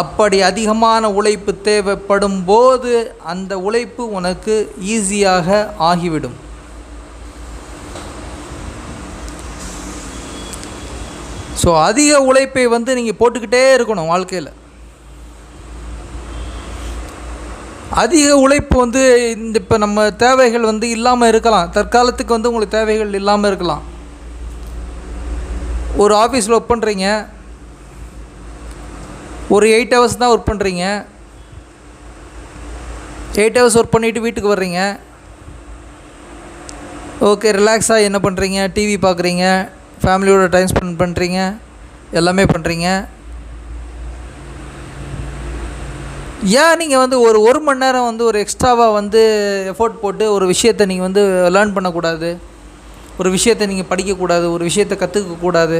அப்படி அதிகமான உழைப்பு தேவைப்படும் போது அந்த உழைப்பு உனக்கு ஈஸியாக ஆகிவிடும். ஸோ அதிக உழைப்பை வந்து நீங்கள் போட்டுக்கிட்டே இருக்கணும் வாழ்க்கையில். அதிக உழைப்பு வந்து இந்த இப்போ நம்ம தேவைகள் வந்து இல்லாமல் இருக்கலாம். தற்காலத்துக்கு வந்து உங்களுக்கு தேவைகள் இல்லாமல் இருக்கலாம். ஒரு ஆஃபீஸில் ஒர்க் பண்ணுறீங்க ஒரு எயிட் ஹவர்ஸ் தான் ஒர்க் பண்ணுறீங்க எயிட் ஹவர்ஸ் ஒர்க் பண்ணிவிட்டு வீட்டுக்கு வர்றீங்க. ஓகே ரிலாக்ஸாக என்ன பண்ணுறீங்க டிவி பார்க்குறீங்க ஃபேமிலியோட டைம் ஸ்பெண்ட் பண்ணுறீங்க எல்லாமே பண்ணுறீங்க ஏன் நீங்கள் வந்து ஒரு ஒரு மணி நேரம் வந்து ஒரு எக்ஸ்ட்ராவாக வந்து எஃபோர்ட் போட்டு ஒரு விஷயத்தை நீங்கள் வந்து லேர்ன் பண்ணக்கூடாது? ஒரு விஷயத்தை நீங்கள் படிக்கக்கூடாது ஒரு விஷயத்தை கற்றுக்கக்கூடாது